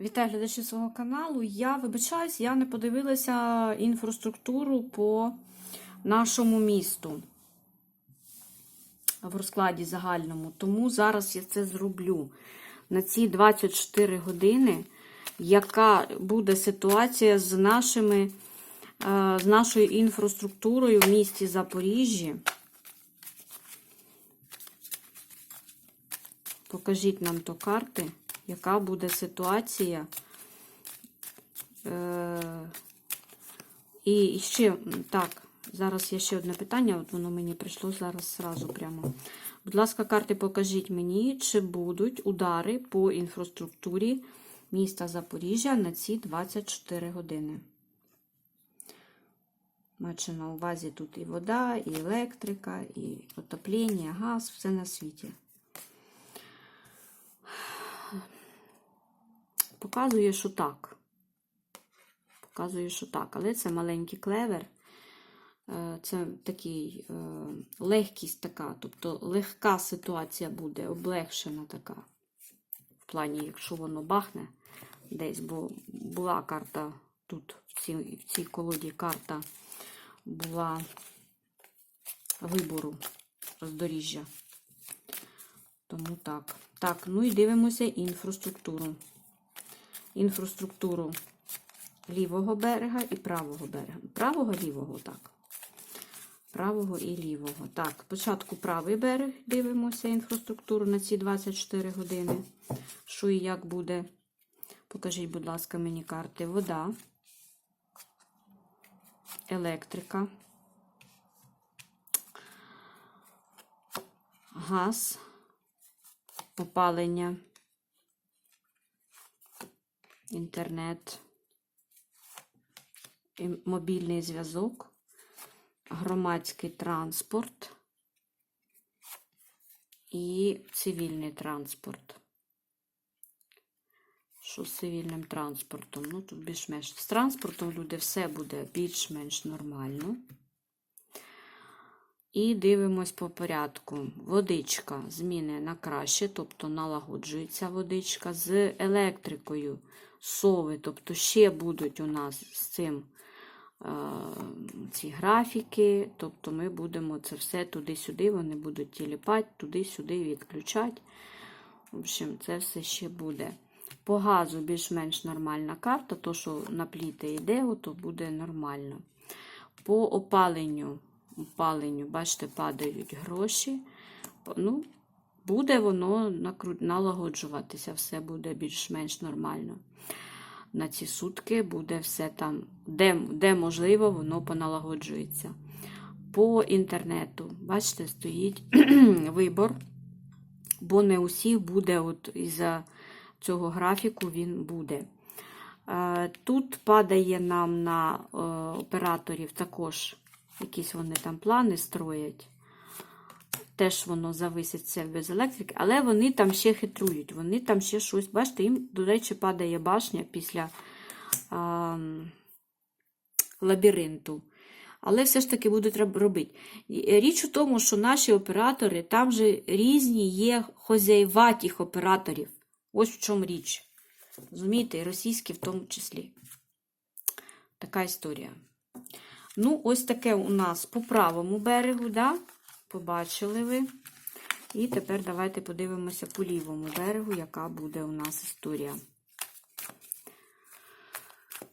Вітаю глядачі свого каналу. Я вибачаюсь, я не подивилася інфраструктуру по нашому місту в розкладі загальному. Тому зараз я це зроблю на ці 24 години, яка буде ситуація з нашими, е, з нашою інфраструктурою в місті Запоріжжі. Покажіть нам то карти, яка буде ситуація. Е, І ще, так, зараз є ще одне питання, от воно мені прийшло зараз зразу прямо. Будь ласка, карти, покажіть мені, чи будуть удари по інфраструктурі міста Запоріжжя на ці 24 години. Маючи на увазі тут і вода, і електрика, і отоплення, газ, все на світі. Показує, що так. Показує, що так. Але це маленький клевер. Е, Це такий е, легкість така, тобто легка ситуація буде, облегшена така. В плані, якщо воно бахне десь, бо була карта тут, в цій, в цій колоді карта була вибору роздоріжжя. Тому так. Так, ну і дивимося інфраструктуру. Інфраструктуру лівого берега і правого берега. Правого лівого, так. Правого і лівого. Так, спочатку правий берег дивимося інфраструктуру на ці 24 години. Що і як буде. Покажіть, будь ласка, мені карти. Вода, електрика, газ, опалення, інтернет, мобільний зв'язок, громадський транспорт і цивільний транспорт. Що з цивільним транспортом? Ну, тут більш-менш з транспортом люди все буде більш-менш нормально. І дивимось по порядку. Водичка зміни на краще, тобто налагоджується водичка з електрикою, сови, тобто ще будуть у нас з цим е, ці графіки, тобто ми будемо це все туди-сюди, вони будуть тіліпати, туди-сюди відключати. В общем, це все ще буде. По газу більш-менш нормальна карта, то, що на пліти йде, то буде нормально. По опаленню опаленню, бачите, падають гроші. Ну, буде воно налагоджуватися, все буде більш-менш нормально. На ці сутки буде все там, де, де можливо, воно поналагоджується. По інтернету, бачите, стоїть вибор, бо не усіх буде, от із-за цього графіку він буде. Тут падає нам на е, операторів також якісь вони там плани строять. Теж воно зависить без електрики, але вони там ще хитрують, вони там ще щось, бачите, їм, до речі, падає башня після а, лабіринту. Але все ж таки будуть робити. Річ у тому, що наші оператори, там же різні є хозяйватіх операторів. Ось в чому річ. Розумієте, і російські в тому числі. Така історія. Ну, ось таке у нас по правому берегу, да? Побачили ви. І тепер давайте подивимося по лівому берегу, яка буде у нас історія.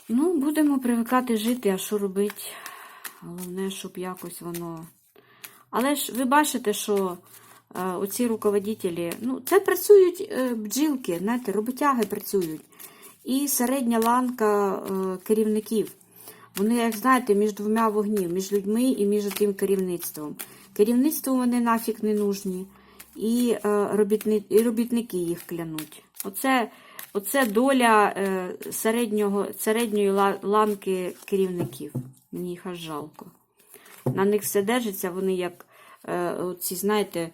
Ну, будемо привикати жити, а що робити? Головне, щоб якось воно. Але ж ви бачите, що е, оці руководителі, ну, це працюють е, бджілки, знаєте, роботяги працюють. І середня ланка е, керівників. Вони, як знаєте, між двома вогнів, між людьми і між тим керівництвом. Керівництву вони нафіг не нужні, і е, і робітники їх клянуть. Оце оце доля е, середнього, середньої ланки керівників. Мені їх аж жалко. На них все держиться, вони як е, оці, знаєте,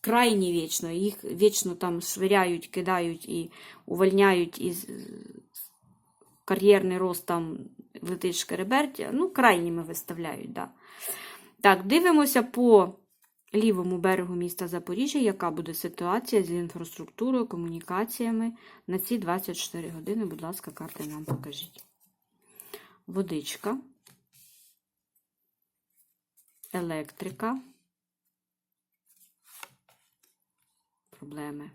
крайні вічно, їх вічно там швиряють, кидають і увольняють із кар'єрний рост там летить шкеребертя, ну, крайніми виставляють, да. Так, дивимося по лівому берегу міста Запоріжжя, яка буде ситуація з інфраструктурою, комунікаціями на ці 24 години. Будь ласка, карти нам покажіть. Водичка, електрика, проблеми.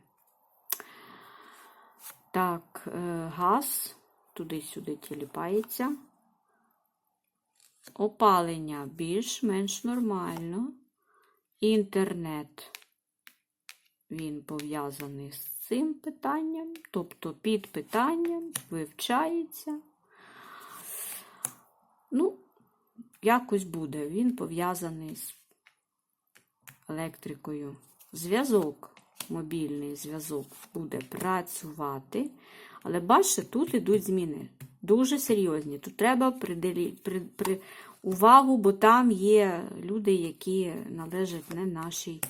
Так, е, газ туди-сюди тіліпається. Опалення більш-менш нормально. Інтернет, він пов'язаний з цим питанням, тобто під питанням вивчається. Ну, якось буде. Він пов'язаний з електрикою. Зв'язок, мобільний зв'язок буде працювати. Але бачите, тут йдуть зміни. Дуже серйозні. Тут треба приделі, при, при, увагу, бо там є люди, які належать не нашій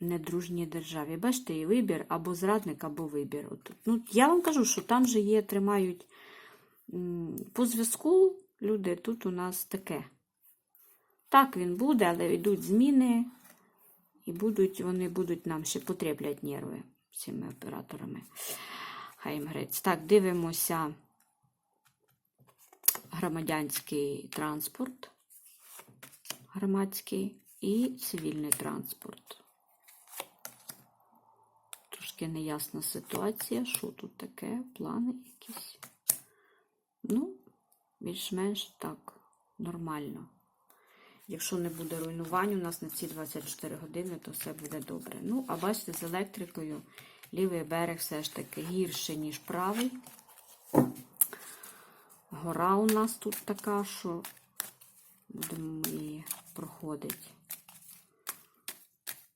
недружній державі. Бачите, і вибір або зрадник, або вибір. От, ну, я вам кажу, що там же є, тримають по зв'язку люди, тут у нас таке. Так він буде, але йдуть зміни, і будуть, вони будуть нам ще потреплять нерви цими операторами. Хай. Так, дивимося громадянський транспорт, громадський і цивільний транспорт. Трошки неясна ситуація. Що тут таке? Плани якісь? Ну, більш-менш так, нормально. Якщо не буде руйнувань у нас на ці 24 години, то все буде добре. Ну, а бачите, з електрикою лівий берег все ж таки гірше, ніж правий. Гора у нас тут така, що будемо її проходити.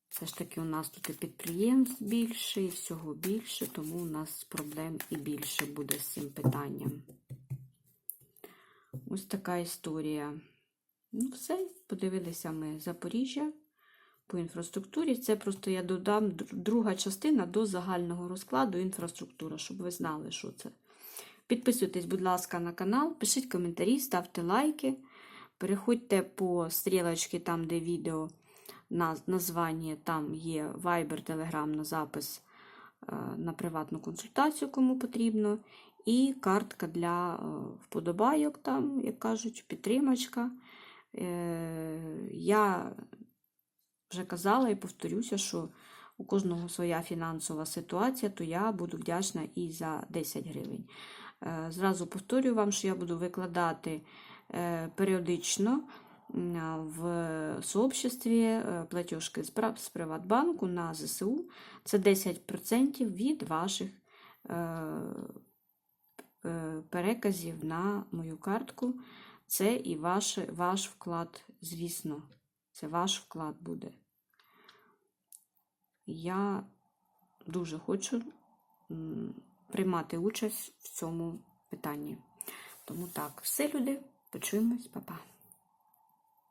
Все ж таки, у нас тут і підприємств більше, і всього більше, тому у нас проблем і більше буде з цим питанням. Ось така історія. Ну, все, подивилися ми Запоріжжя по інфраструктурі. Це просто я додам друга частина до загального розкладу інфраструктура, щоб ви знали, що це. Підписуйтесь, будь ласка, на канал, пишіть коментарі, ставте лайки. Переходьте по стрілочці, там, де відео на названня, там є Viber, Telegram на запис е, на приватну консультацію, кому потрібно. І картка для е, вподобайок, там, як кажуть, підтримочка. Е, Я вже казала і повторюся, що у кожного своя фінансова ситуація, то я буду вдячна і за 10 гривень. Е, Зразу повторюю вам, що я буду викладати е, періодично в сообществі е, платіжки з Приватбанку на ЗСУ. Це 10% від ваших переказів на мою картку. Це і ваш, ваш вклад, звісно, це ваш вклад буде. Я дуже хочу приймати участь в цьому питанні. Тому так, все, люди, почуємось, па-па.